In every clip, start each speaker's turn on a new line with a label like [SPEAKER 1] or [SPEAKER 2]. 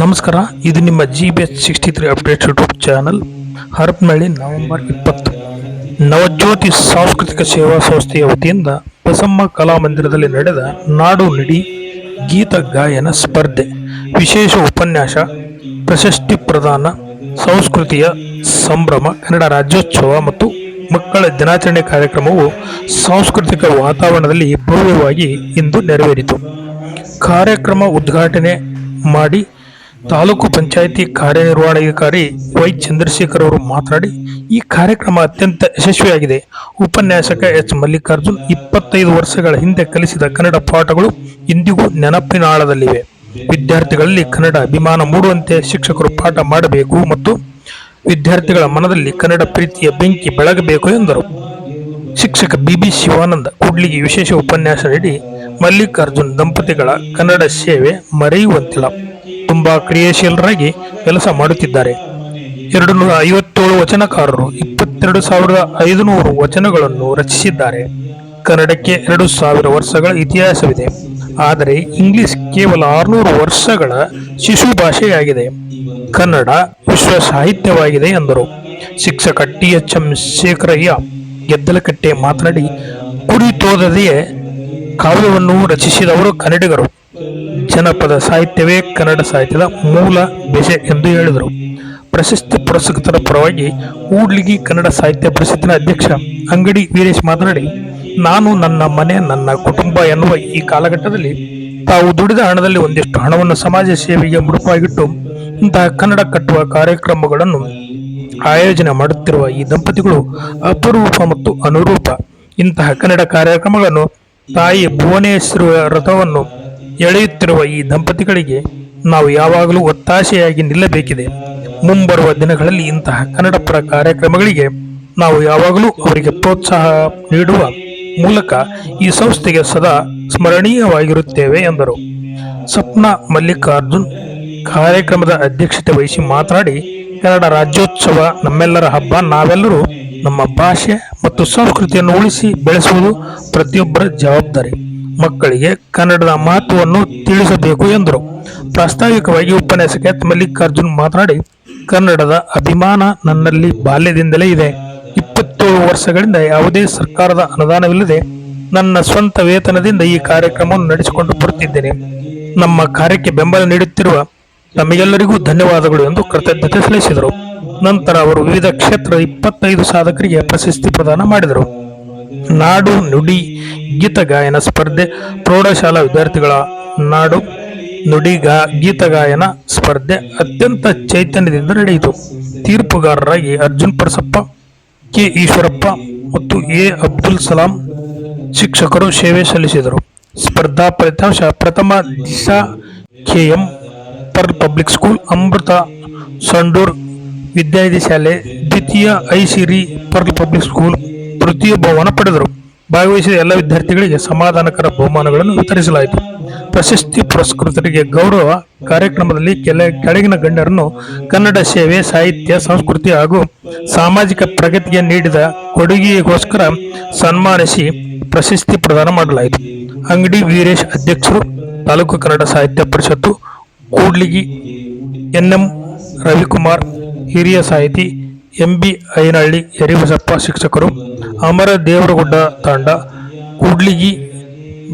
[SPEAKER 1] ನಮಸ್ಕಾರ, ಇದು ನಿಮ್ಮ G B H sixty three update YouTube channel Harapanahalli, November ಇಪ್ಪತ್ತು. ನವಜ್ಯೋತಿ ಸಾಂಸ್ಕೃತಿಕ ಸೇವಾ ಸಂಸ್ಥೆಯ ವತಿಯಿಂದ ಬಸಮ್ಮ ಕಲಾಮಂದಿರದಲ್ಲಿ ನಡೆದ ನಾಡು ನುಡಿ ಗೀತ ಗಾಯನ ಸ್ಪರ್ಧೆ, ವಿಶೇಷ ಉಪನ್ಯಾಸ, ಪ್ರಶಸ್ತಿ ಪ್ರದಾನ, ಸಂಸ್ಕೃತಿಯ ಸಂಭ್ರಮ, ಕನ್ನಡ ರಾಜ್ಯೋತ್ಸವ ಮತ್ತು ಮಕ್ಕಳ ದಿನಾಚರಣೆ ಕಾರ್ಯಕ್ರಮವು ಸಾಂಸ್ಕೃತಿಕ ವಾತಾವರಣದಲ್ಲಿ ಭವ್ಯವಾಗಿ ಇಂದು ನೆರವೇರಿತು. ಕಾರ್ಯಕ್ರಮ ಉದ್ಘಾಟನೆ ಮಾಡಿ ತಾಲೂಕು ಪಂಚಾಯಿತಿ ಕಾರ್ಯನಿರ್ವಹಣಾಧಿಕಾರಿ ವೈ ಚಂದ್ರಶೇಖರ್ ಅವರು ಮಾತನಾಡಿ, ಈ ಕಾರ್ಯಕ್ರಮ ಅತ್ಯಂತ ಯಶಸ್ವಿಯಾಗಿದೆ. ಉಪನ್ಯಾಸಕ ಎಚ್ ಮಲ್ಲಿಕಾರ್ಜುನ್ ಇಪ್ಪತ್ತೈದು ವರ್ಷಗಳ ಹಿಂದೆ ಕಲಿಸಿದ ಕನ್ನಡ ಪಾಠಗಳು ಇಂದಿಗೂ ನೆನಪಿನ ಆಳದಲ್ಲಿವೆ ವಿದ್ಯಾರ್ಥಿಗಳಲ್ಲಿ ಕನ್ನಡ ಅಭಿಮಾನ ಮೂಡುವಂತೆ ಶಿಕ್ಷಕರು ಪಾಠ ಮಾಡಬೇಕು ಮತ್ತು ವಿದ್ಯಾರ್ಥಿಗಳ ಮನದಲ್ಲಿ ಕನ್ನಡ ಪ್ರೀತಿಯ ಬೆಂಕಿ ಬೆಳಗಬೇಕು ಎಂದರು. ಶಿಕ್ಷಕ ಬಿಬಿ ಶಿವಾನಂದ ಕೂಡ್ಲಿಗೆ ವಿಶೇಷ ಉಪನ್ಯಾಸ ನೀಡಿ ಮಲ್ಲಿಕಾರ್ಜುನ್ ದಂಪತಿಗಳ ಕನ್ನಡ ಸೇವೆ ಮರೆಯುವಂತಿಲ್ಲ. ತುಂಬಾ ಕ್ರಿಯಾಶೀಲರಾಗಿ ಕೆಲಸ ಮಾಡುತ್ತಿದ್ದಾರೆ. ಎರಡು ನೂರ ಐವತ್ತೇಳು ವಚನಕಾರರು ಇಪ್ಪತ್ತೆರಡು ಸಾವಿರದ ಐದುನೂರು ವಚನಗಳನ್ನು ರಚಿಸಿದ್ದಾರೆ. ಕನ್ನಡಕ್ಕೆ ಎರಡು ಸಾವಿರ ವರ್ಷಗಳ ಇತಿಹಾಸವಿದೆ. ಆದರೆ ಇಂಗ್ಲಿಷ್ ಕೇವಲ ಆರುನೂರು ವರ್ಷಗಳ ಶಿಶು ಭಾಷೆಯಾಗಿದೆ. ಕನ್ನಡ ವಿಶ್ವ ಸಾಹಿತ್ಯವಾಗಿದೆ ಎಂದರು. ಶಿಕ್ಷಕ T H M Shekharayya Geddalakatte ಮಾತನಾಡಿ ಕುಡಿತೋದದೆಯೇ ಕಾವ್ಯವನ್ನು ರಚಿಸಿದವರು ಕನ್ನಡಿಗರು. ಜನಪದ ಸಾಹಿತ್ಯವೇ ಕನ್ನಡ ಸಾಹಿತ್ಯದ ಮೂಲ ಬೆಸೆ ಎಂದು ಹೇಳಿದರು. ಪ್ರಶಸ್ತಿ ಪುರಸ್ಕೃತರ ಪರವಾಗಿ ಊಡ್ಲಿಗಿ ಕನ್ನಡ ಸಾಹಿತ್ಯ ಪರಿಷತ್ತಿನ ಅಧ್ಯಕ್ಷ ಅಂಗಡಿ ವೀರೇಶ್ ಮಾತನಾಡಿ, ನಾನು ನನ್ನ ಮನೆ, ನನ್ನ ಕುಟುಂಬ ಎನ್ನುವ ಈ ಕಾಲಘಟ್ಟದಲ್ಲಿ ತಾವು ದುಡಿದ ಹಣದಲ್ಲಿ ಒಂದಿಷ್ಟು ಹಣವನ್ನು ಸಮಾಜ ಸೇವೆಗೆ ಮುಡುಪಾಗಿಟ್ಟು ಇಂತಹ ಕನ್ನಡ ಕಟ್ಟುವ ಕಾರ್ಯಕ್ರಮಗಳನ್ನು ಆಯೋಜನೆ ಮಾಡುತ್ತಿರುವ ಈ ದಂಪತಿಗಳು ಅಪರೂಪ ಮತ್ತು ಅನುರೂಪ. ಇಂತಹ ಕನ್ನಡ ಕಾರ್ಯಕ್ರಮಗಳನ್ನು ತಾಯಿ ಭುವನೇಶ್ವರ ರಥವನ್ನು ಎಳೆಯುತ್ತಿರುವ ಈ ದಂಪತಿಗಳಿಗೆ ನಾವು ಯಾವಾಗಲೂ ಒತ್ತಾಸೆಯಾಗಿ ನಿಲ್ಲಬೇಕಿದೆ. ಮುಂಬರುವ ದಿನಗಳಲ್ಲಿ ಇಂತಹ ಕನ್ನಡಪರ ಕಾರ್ಯಕ್ರಮಗಳಿಗೆ ನಾವು ಯಾವಾಗಲೂ ಅವರಿಗೆ ಪ್ರೋತ್ಸಾಹ ನೀಡುವ ಮೂಲಕ ಈ ಸಂಸ್ಥೆಗೆ ಸದಾ ಸ್ಮರಣೀಯವಾಗಿರುತ್ತೇವೆ ಎಂದರು. ಸಪ್ನ ಮಲ್ಲಿಕಾರ್ಜುನ್ ಕಾರ್ಯಕ್ರಮದ ಅಧ್ಯಕ್ಷತೆ ವಹಿಸಿ ಮಾತನಾಡಿ, ಕನ್ನಡ ರಾಜ್ಯೋತ್ಸವ ನಮ್ಮೆಲ್ಲರ ಹಬ್ಬ. ನಾವೆಲ್ಲರೂ ನಮ್ಮ ಭಾಷೆ ಮತ್ತು ಸಂಸ್ಕೃತಿಯನ್ನು ಉಳಿಸಿ ಬೆಳೆಸುವುದು ಪ್ರತಿಯೊಬ್ಬರ ಜವಾಬ್ದಾರಿ. ಮಕ್ಕಳಿಗೆ ಕನ್ನಡದ ಮಹತ್ವವನ್ನು ತಿಳಿಸಬೇಕು ಎಂದರು. ಪ್ರಾಸ್ತಾವಿಕವಾಗಿ ಉಪನ್ಯಾಸಕ ಮಲ್ಲಿಕಾರ್ಜುನ್ ಮಾತನಾಡಿ, ಕನ್ನಡದ ಅಭಿಮಾನ ನನ್ನಲ್ಲಿ ಬಾಲ್ಯದಿಂದಲೇ ಇದೆ. ಇಪ್ಪತ್ತೇಳು ವರ್ಷಗಳಿಂದ ಯಾವುದೇ ಸರ್ಕಾರದ ಅನುದಾನವಿಲ್ಲದೆ ನನ್ನ ಸ್ವಂತ ವೇತನದಿಂದ ಈ ಕಾರ್ಯಕ್ರಮವನ್ನು ನಡೆಸಿಕೊಂಡು ಬರುತ್ತಿದ್ದೇನೆ. ನಮ್ಮ ಕಾರ್ಯಕ್ಕೆ ಬೆಂಬಲ ನೀಡುತ್ತಿರುವ ತಮಗೆಲ್ಲರಿಗೂ ಧನ್ಯವಾದಗಳು ಎಂದು ಕೃತಜ್ಞತೆ ಸಲ್ಲಿಸಿದರು. ನಂತರ ಅವರು ವಿವಿಧ ಕ್ಷೇತ್ರದ ಇಪ್ಪತ್ತೈದು ಸಾಧಕರಿಗೆ ಪ್ರಶಸ್ತಿ ಪ್ರದಾನ ಮಾಡಿದರು. ನಾಡು ನುಡಿ ಗೀತ ಗಾಯನ ಸ್ಪರ್ಧೆ, ಪ್ರೌಢಶಾಲಾ ವಿದ್ಯಾರ್ಥಿಗಳ ನಾಡು ನುಡಿ ಗಾ, ಗೀತ ಗಾಯನ ಸ್ಪರ್ಧೆ ಅತ್ಯಂತ ಚೈತನ್ಯದಿಂದ ನಡೆಯಿತು. ತೀರ್ಪುಗಾರರಾಗಿ ಅರ್ಜುನ್ ಪರಸಪ್ಪ, ಕೆ ಈಶ್ವರಪ್ಪ ಮತ್ತು ಎ ಅಬ್ದುಲ್ ಸಲಾಂ ಶಿಕ್ಷಕರು ಸೇವೆ ಸಲ್ಲಿಸಿದರು. ಸ್ಪರ್ಧಾ ಫಲಿತಾಂಶ ಪ್ರಥಮ ದಿಶಾ ಕೆಎಂ ಪರ್ ಪಬ್ಲಿಕ್ ಸ್ಕೂಲ್, ಅಮೃತ ಸಂಡೂರ್ ವಿದ್ಯಾನಿಧಿ ಶಾಲೆ ದ್ವಿತೀಯ ಐಸಿರಿ ಪರ್ಲ್ ಪಬ್ಲಿಕ್ ಸ್ಕೂಲ್ ತೃತೀಯ ಬಹುಮಾನ ಪಡೆದರು. ಭಾಗವಹಿಸಿದ ಎಲ್ಲ ವಿದ್ಯಾರ್ಥಿಗಳಿಗೆ ಸಮಾಧಾನಕರ ಬಹುಮಾನಗಳನ್ನು ವಿತರಿಸಲಾಯಿತು. ಪ್ರಶಸ್ತಿ ಪುರಸ್ಕೃತರಿಗೆ ಗೌರವ ಕಾರ್ಯಕ್ರಮದಲ್ಲಿ ಕೆಲ ಕೆಳಗಿನ ಗಣ್ಯರನ್ನು ಕನ್ನಡ ಸೇವೆ, ಸಾಹಿತ್ಯ, ಸಂಸ್ಕೃತಿ ಹಾಗೂ ಸಾಮಾಜಿಕ ಪ್ರಗತಿಗೆ ನೀಡಿದ ಕೊಡುಗೆಗೋಸ್ಕರ ಸನ್ಮಾನಿಸಿ ಪ್ರಶಸ್ತಿ ಪ್ರದಾನ ಮಾಡಲಾಯಿತು. ಅಂಗಡಿ ವೀರೇಶ್ ಅಧ್ಯಕ್ಷರು, ತಾಲೂಕು ಕನ್ನಡ ಸಾಹಿತ್ಯ ಪರಿಷತ್ತು, ಕೂಡ್ಲಿಗಿ ಎನ್ಎಂ ರವಿಕುಮಾರ್ ಹಿರಿಯ ಸಾಹಿತಿ ಎಂಬಿ ಐನಹಳ್ಳಿ ಯರಿಬಸಪ್ಪ ಶಿಕ್ಷಕರು, ಅಮರ ದೇವರಗುಡ್ಡ ತಾಂಡ, ಕೂಡ್ಲಿಗಿ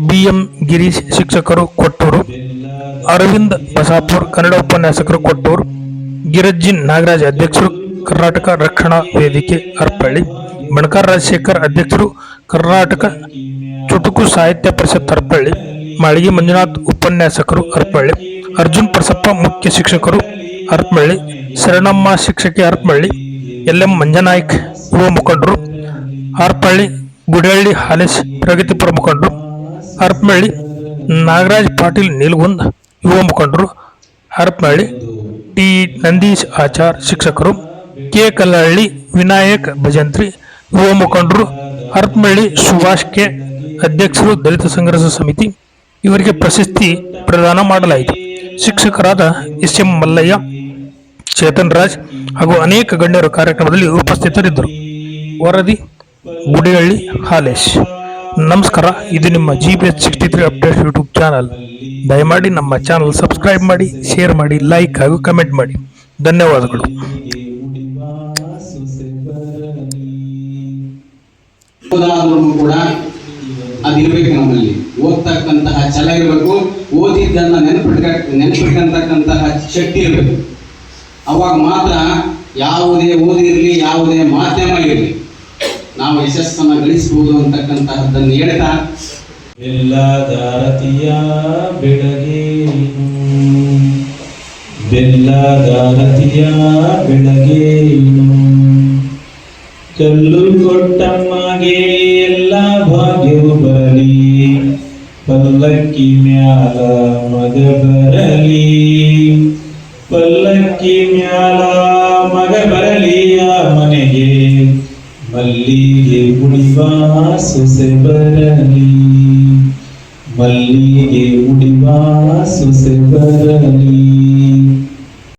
[SPEAKER 1] ಬಿ ಎಂ ಗಿರೀಶ್ ಶಿಕ್ಷಕರು ಕೊಟ್ಟೂರು, ಅರವಿಂದ್ ಬಸಾಪುರ್ ಕನ್ನಡ ಉಪನ್ಯಾಸಕರು ಕೊಟ್ಟೂರು, ಗಿರಜ್ಜಿನ್ ನಾಗರಾಜ್ ಅಧ್ಯಕ್ಷರು ಕರ್ನಾಟಕ ರಕ್ಷಣಾ ವೇದಿಕೆ ಹರ್ಪಳ್ಳಿ ಬಣಕಾರ್ ರಾಜಶೇಖರ್ ಅಧ್ಯಕ್ಷರು ಕರ್ನಾಟಕ ಚುಟುಕು ಸಾಹಿತ್ಯ ಪರಿಷತ್ ಹರ್ಪಳ್ಳಿ ಮಾಳಿಗೆ ಮಂಜುನಾಥ್ ಉಪನ್ಯಾಸಕರು ಹರಪಳ್ಳಿ ಅರ್ಜುನ್ ಪ್ರಸಪ್ಪ ಮುಖ್ಯ ಶಿಕ್ಷಕರು ಅರ್ಪಳ್ಳಿ ಶರಣಮ್ಮ ಶಿಕ್ಷಕಿ ಅರ್ಪಳ್ಳಿ ಎಲ್ ಎಂ ಮಂಜನಾಯ್ಕ ಯುವ ಮುಖಂಡರು ಹರಪಳ್ಳಿ ಗುಡಿಹಳ್ಳಿ ಹಾಲೇಶ್ ಪ್ರಗತಿಪರ ಮುಖಂಡರು ಅರ್ಪಳ್ಳಿ ನಾಗರಾಜ್ ಪಾಟೀಲ್ ನೀಲ್ಗುಂದ್ ಯುವ ಮುಖಂಡರು ಅರ್ಪಳ್ಳಿ ಟಿ ನಂದೀಶ್ ಆಚಾರ್ ಶಿಕ್ಷಕರು, ಕೆ ಕಲ್ಲಹಳ್ಳಿ ವಿನಾಯಕ್ ಭಜಂತ್ರಿ ಯುವ ಮುಖಂಡರು ಅರ್ಪಳ್ಳಿ ಸುಭಾಷ್ ಕೆ ಅಧ್ಯಕ್ಷರು ದಲಿತ ಸಂಘರ್ಷ ಸಮಿತಿ. ಇವರಿಗೆ ಪ್ರಶಸ್ತಿ ಪ್ರದಾನ ಮಾಡಲಾಯಿತು. ಶಿಕ್ಷಕರಾದ ಎಸ್ ಎಂ ಮಲ್ಲಯ್ಯ, ಚೇತನ್ ರಾಜ್ ಹಾಗೂ ಅನೇಕ ಗಣ್ಯರು ಕಾರ್ಯಕ್ರಮದಲ್ಲಿ ಉಪಸ್ಥಿತರಿದ್ದರು. ವರದಿ ಗುಡಿಹಳ್ಳಿ ಹಾಲೇಶ್. ನಮಸ್ಕಾರ, ಇದು ನಿಮ್ಮ G B S sixty three update YouTube channel ದಯಮಾಡಿ ನಮ್ಮ ಚಾನಲ್ ಸಬ್ಸ್ಕ್ರೈಬ್ ಮಾಡಿ ಶೇರ್ ಮಾಡಿ ಲೈಕ್ ಹಾಗೂ ಕಮೆಂಟ್ ಮಾಡಿ. ಧನ್ಯವಾದಗಳು.
[SPEAKER 2] ಕೂಡ ಅದಿರಬೇಕು ನಮ್ಮಲ್ಲಿ. ಓದ್ತಕ್ಕಂತಹ ಛಲ ಇರಬೇಕು. ಓದಿದ್ದನ್ನ ನೆನಪಿಟ್ಕ, ನೆನಪಿಟ್ಕಂತಕ್ಕಂತಹ ಶಕ್ತಿ ಇರಬೇಕು. ಅವಾಗ ಮಾತ್ರ ಯಾವುದೇ ಓದಿರಲಿ ಯಾವುದೇ ಮಾಧ್ಯಮ ಇರಲಿ, ನಾವು ಯಶಸ್ಸನ್ನು ಗಳಿಸಬಹುದು ಅಂತಕ್ಕಂತಹದ್ದನ್ನು ಹೇಳ್ತಾ.
[SPEAKER 3] ಬೆಲ್ಲದಾರತಿಯ ಬೆಳಗೇನು ಬೆಲ್ಲದಾರತಿಯ ಬೆಳಗೇನು ಕಲ್ಲು ಕೊಟ್ಟಮ್ಮಗೆ ಎಲ್ಲ ಭಾಗ್ಯವು ಬರಲಿ. ಪಲ್ಲಕ್ಕಿ ಮ್ಯಾಲ ಮಗ ಬರಲಿ ಪಲ್ಲಕ್ಕಿ ಮ್ಯಾಲ ಮಗ ಬರಲಿ ಆ ಮನೆಗೆ ಮಲ್ಲಿಗೆ ಉಡಿವ ಸೊಸೆ ಬರಲಿ ಮಲ್ಲಿಗೆ ಉಡಿವ ಸೊಸೆ ಬರಲಿ